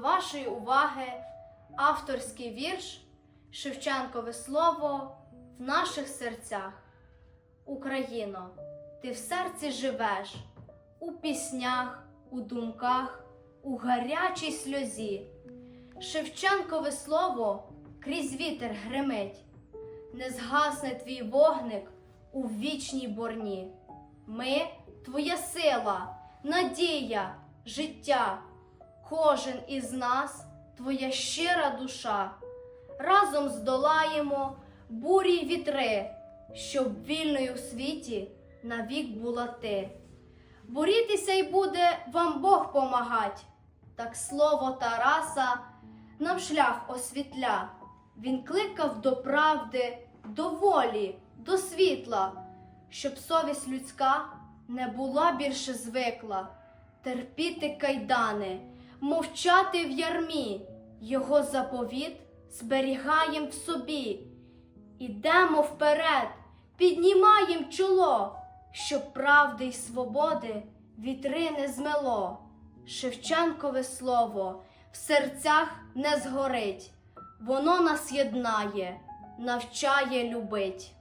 вашої уваги авторський вірш Шевченкове слово в наших серцях. Україно, ти в серці живеш, у піснях, у думках, у гарячій сльозі. Шевченкове слово крізь вітер гримить, не згасне твій вогник у вічній борні. Ми твоя сила, надія, життя, кожен із нас твоя щира душа. Разом здолаємо бурі й вітри, щоб вільною в світі навік була ти. Борітися й буде вам Бог помагать, так слово Тараса нам шлях освітля. Він кликав до правди, до волі, до світла, щоб совість людська не була більше звикла, терпіти кайдани, мовчати в ярмі, його заповіт зберігаєм в собі. Ідемо вперед, піднімаєм чоло, щоб правди й свободи вітри не змело. Шевченкове слово в серцях не згорить, воно нас єднає, навчає любить.